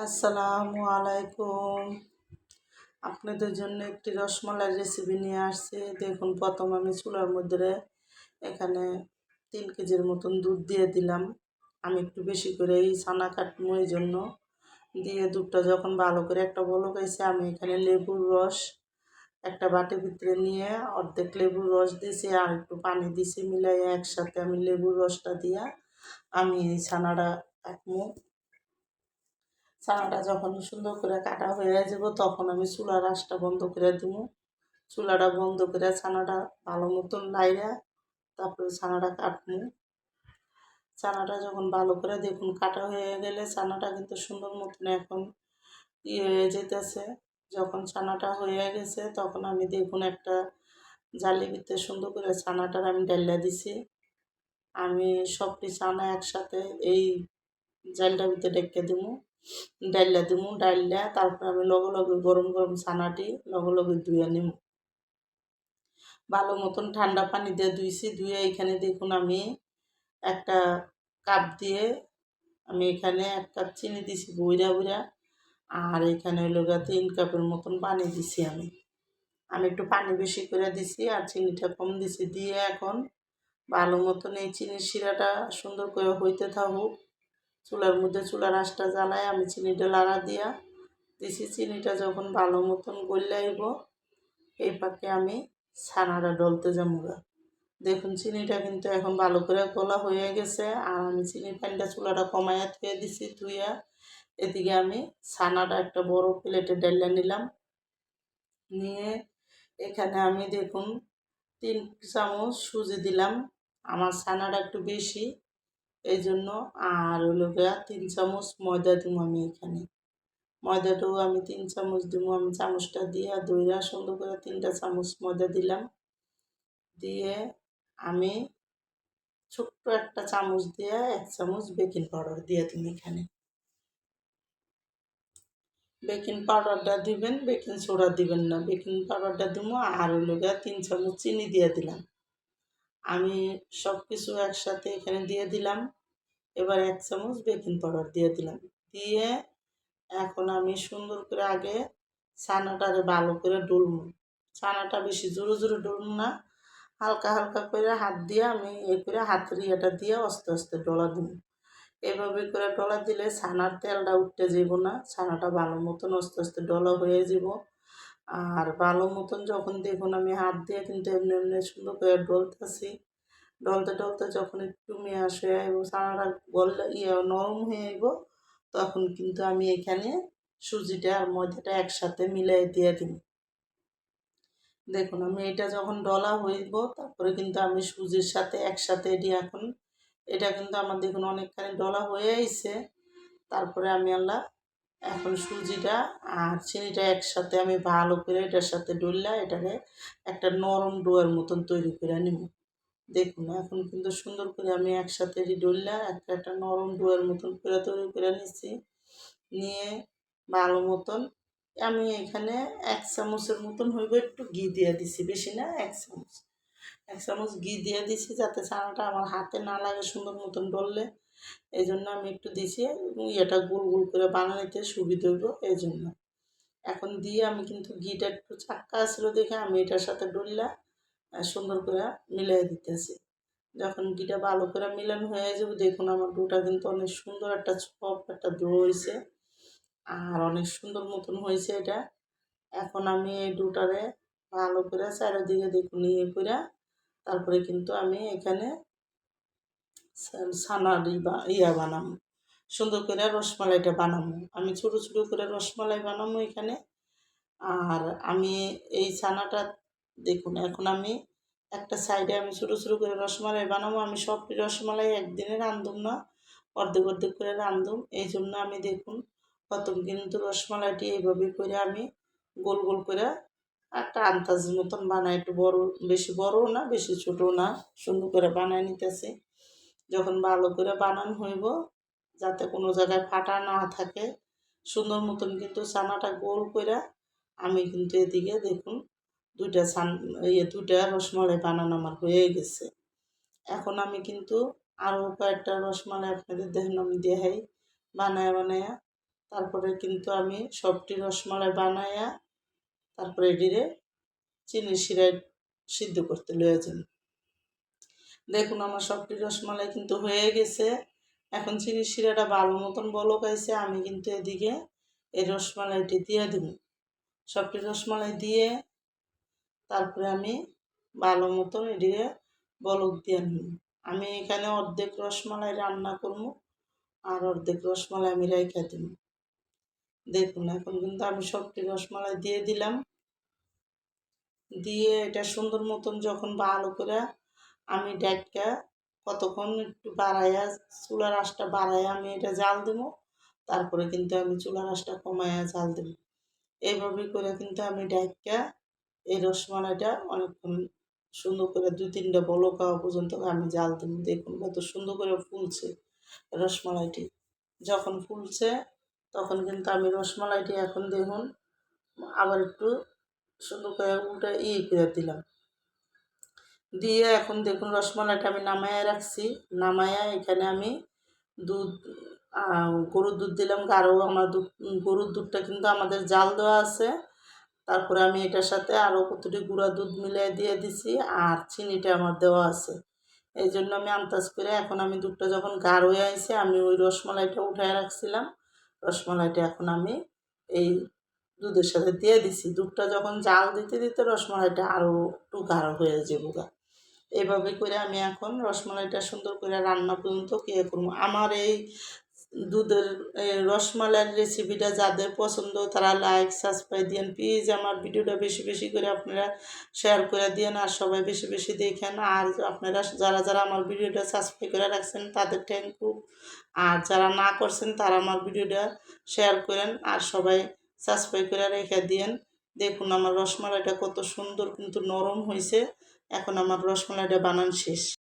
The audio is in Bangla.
আসসালামু আলাইকুম। আপনাদের জন্য একটি রসমালাই রেসিপি নিয়ে আসছি। দেখুন, প্রথম আমি চুলার মধ্যে এখানে তিন কেজির মতন দুধ দিয়ে দিলাম। আমি একটু বেশি করে এই ছানা কাটবো এই জন্য দিয়ে দুধটা যখন ভালো করে একটা বলো গেছে আমি এখানে লেবুর রস একটা বাটির ভিতরে নিয়ে অর্ধেক লেবুর রস দিয়েছি আর একটু পানি দিয়েছি মিলাই একসাথে আমি লেবুর রসটা দিয়া আমি এই ছানাটা কাটবো চানাটা যখন সুন্দর করে কাটা হয়ে যাব, তখন আমি চুলার আঁচটা বন্ধ করে দিব। চুলাটা বন্ধ করে ছানাটা ভালো মতন লাইরা তারপরে ছানাটা কাটবো। ছানাটা যখন ভালো করে দেখুন কাটা হয়ে গেলে ছানাটা কিন্তু সুন্দর মতন এখন ইয়ে হয়ে যেতেছে। যখন ছানাটা হয়ে গেছে, তখন আমি দেখুন একটা জালি ভিতরে সুন্দর করে ছানাটার আমি ডাল্লা দিছি। আমি সবটি ছানা একসাথে এই জালটার ভিতরে ডেকে দিব। ডাইলা দিমু, ডাইলা তারপর আমি লগে লগে গরম গরম ছানাটি লগে লগে ধুয়ে নিম। ভালো মতন ঠান্ডা পানি দিয়ে ধুইছি ধুয়ে এখানে দেখুন আমি একটা কাপ দিয়ে আমি এখানে এক কাপ চিনি দিছি বইরা বইরা, আর এখানে হইল গা তিন কাপের মতন পানি দিছি আমি। আমি একটু পানি বেশি করে দিছি আর চিনিটা কম দিছি, দিয়ে এখন ভালো মতন এই চিনির শিরাটা সুন্দর করে হইতে থাকুক। চুলার মধ্যে চুলার আঁচটা জ্বালায়, আমি চিনিটা লাড়া দিয়া দিছি। চিনিটা যখন ভালো মতন গলাইব এই পাকে আমি ছানাটা ডলতে যাব দেখুন, চিনিটা কিন্তু এখন ভালো করে গলা হয়ে গেছে, আর আমি চিনির পানিটা চুলাটা কমাইয়া থুয়ে দিছি ধুইয়া এদিকে আমি ছানাটা একটা বড় প্লেটে ডাইলা নিলাম। নিয়ে এখানে আমি দেখুন, তিন চামচ সুজি দিলাম। আমার ছানাটা একটু বেশি এই জন্য আর হলো গিয়া তিন চামচ ময়দা দিব আমি এখানে। ময়দাটাও আমি তিন চামচ দিব আমি চামচটা দিয়ে দইরা সুন্দর করে তিনটা চামচ ময়দা দিলাম। দিয়ে আমি ছোট্ট একটা চামচ দিয়ে এক চামচ বেকিং পাউডার দিয়ে দিন এখানে। বেকিং পাউডারটা দিবেন বেকিং সোডা দিবেন না। বেকিং পাউডারটা দিব আর হলো গিয়া তিন চামচ চিনি দিয়ে দিলাম। আমি সব কিছু একসাথে এখানে দিয়ে দিলাম। এবার এক চামচ বেকিং পাউডার দিয়ে দিলাম। দিয়ে এখন আমি সুন্দর করে আগে ছানাটারে ভালো করে ডলবো। ছানাটা বেশি জোরে জোরে ডলবো না, হালকা হালকা করে হাত দিয়ে আমি এ করে হাতের ইয়েটা দিয়ে আস্তে আস্তে ডলা দিব। এভাবে করে ডলা দিলে ছানার তেলটা উঠতে যাব না, ছানাটা ভালো মতন আস্তে আস্তে ডলা হয়ে যাব আর ভালো মতন যখন দেখুন আমি হাত দিয়ে কিন্তু এমনি এমনি সুন্দর করে ডলতেছি। ডলতে ডলতে যখন একটু মেয়াস হয়ে আইব চানাটা গল ইয়ে নরম হয়ে আইব, তখন কিন্তু আমি এখানে সুজিটা আর ময়দাটা একসাথে মিলাই দিয়ে দিই দেখুন, আমি এটা যখন ডলা হইব, তারপরে কিন্তু আমি সুজির সাথে একসাথে এটি এখন, এটা কিন্তু আমার দেখুন অনেকখানি ডলা হয়ে আইছে। তারপরে আমি আল্লাহ এখন সুজিটা আর চিনিটা একসাথে আমি ভালো করে এটার সাথে ডললা এটাকে একটা নরম ডোয়ের মতন তৈরি করে নিব। দেখুন, এখন কিন্তু সুন্দর করে আমি একসাথে ডললা একটা একটা নরম ডোয়ের মতন করে তৈরি করে নিচ্ছি নিয়ে ভালো মতন আমি এখানে এক চামচের মতন হইব একটু ঘি দিয়ে দিছি, বেশি না, এক চামচ। এক চামচ ঘি দিয়ে দিছি যাতে চানাটা আমার হাতে না লাগে সুন্দর মতন ডললে এই জন্য আমি একটু দিছি এটা গোল গোল করে বানাইতে সুবিধা হইব এই জন্য এখন দিয়ে আমি কিন্তু ঘিটা একটু চাক্কা আসলো দেখে আমি এটার সাথে ডললা সুন্দর করে মিলিয়ে দিতেছি। যখন গিটা ভালো করে মিলান হয়ে যাবে, দেখুন আমার ডোটা কিন্তু অনেক সুন্দর একটা ছপ, একটা ডো হয়েছে। আর অনেক সুন্দর মতন হয়েছে এটা। এখন আমি এই ডোটারে ভালো করে চারিদিকে দেখুন ইয়ে করে তারপরে কিন্তু আমি এখানে ছানার বা ইয়া বানাবো। সুন্দর করে রসমালাইটা বানাবো। আমি ছোটো ছোটো করে রসমালাই বানাবো এখানে। আর আমি এই ছানাটা দেখুন, এখন আমি একটা সাইডে আমি ছোটো ছোটো করে রসমালাই বানাবো। আমি সব রসমালাই একদিনে রাঁধুম না, অর্ধেক অর্ধেক করে রাঁধুম। এই জন্য আমি দেখুন, প্রথম কিন্তু রসমালাইটি এইভাবে করে আমি গোল গোল করে একটা আন্দাজ মতন বানাই। একটু বড়, বেশি বড়ও না, বেশি ছোটো না, সুন্দর করে বানাই নিতেছি। যখন ভালো করে বানান হইব, যাতে কোনো জায়গায় ফাটা না থাকে, সুন্দর মতন কিন্তু ছানাটা গোল করে আমি কিন্তু এদিকে দেখুন দুইটা সান ইয়ে দুইটা রসমালাই বানানো আমার হয়ে গেছে। এখন আমি কিন্তু আরও কয়েকটা রসমালাই আপনাদের দেখুন আমি দেখাই, বানায় বানায়া, তারপরে কিন্তু আমি সবটি রসমালাই বানাইয়া তারপরে এটিরে চিনি শিরায় সিদ্ধ করতে লয়ে যান দেখুন আমার সবটি রসমালাই কিন্তু হয়ে গেছে। এখন চিনি শিরাটা ভালো মতন বলো বলকাইছে আমি কিন্তু এদিকে এই রসমালাইটি দিয়ে দেব। সবটি রসমালাই দিয়ে তারপরে আমি ভালো মতন এদিকে বলক দিয়ে নিব আমি এখানে অর্ধেক রসমালাই রান্না করব আর অর্ধেক রসমালাই আমি রেখে দিব। দেখুন, এখন কিন্তু আমি সবটি রসমালাই দিয়ে দিলাম। দিয়ে এটা সুন্দর মতন যখন ভালো করে আমি ডাইটটা কতক্ষণ একটু বাড়াইয়া চুলার আঁচটা বাড়াইয়া আমি এটা জাল দেবো, তারপরে কিন্তু আমি চুলার আঁচটা কমাইয়া জাল দেবো। এইভাবে করে কিন্তু আমি ডাইটটা এই রসমালাইটা অনেকক্ষণ সুন্দর করে দুই তিনটা বলক হওয়া পর্যন্ত আমি জাল দেবো দেখুন কত সুন্দর করে ফুলছে রসমালাইটি। যখন ফুলছে তখন কিন্তু আমি রসমালাইটি এখন দেখুন আবার একটু সুন্দর করে উল্টা ই করে দিলাম। দিয়ে এখন দেখুন রসমালাইটা আমি নামাইয়া রাখছি। নামাইয়া এখানে আমি দুধ গরুর দুধ দিলাম। গাঢ় আমার দুধ, গরুর দুধটা কিন্তু আমাদের জাল দেওয়া আছে। তারপরে আমি এটার সাথে আরও কতটি গুঁড়া দুধ মিলিয়ে দিয়ে দিছি আর চিনিটা আমার দেওয়া আছে। এই জন্য আমি আন্দাজ করে এখন আমি দুধটা যখন গাঢ় হয়ে আইছে, আমি ওই রসমালাইটা উঠায় রাখছিলাম। রসমালাইটা এখন আমি এই দুধের সাথে দিয়ে দিছি। দুধটা যখন জাল দিতে দিতে রসমালাইটা আরও একটু গাঢ় হয়ে যাব গা এভাবে করে আমি এখন রসমালাইটা সুন্দর করে রান্না পর্যন্ত কে করব। আমার এই দুধের রসমালাইয়ের রেসিপিটা যাদের পছন্দ, তারা লাইক সাবস্ক্রাইব দিয়েন। প্লিজ আমার ভিডিওটা বেশি বেশি করে আপনারা শেয়ার করে দিয়েন আর সবাই বেশি বেশি দেখেন। আর আপনারা যারা যারা আমার ভিডিওটা সাবস্ক্রাইব করে রাখছেন, তাদের থ্যাংক ইউ আর যারা না করছেন, তারা আমার ভিডিওটা শেয়ার করেন আর সবাই সাবস্ক্রাইব করে রেখে দিয়েন। দেখুন আমার রসমালাইটা কত সুন্দর, কিন্তু নরম হয়েছে এখন আমার রসমালাইটা বানান শেষ।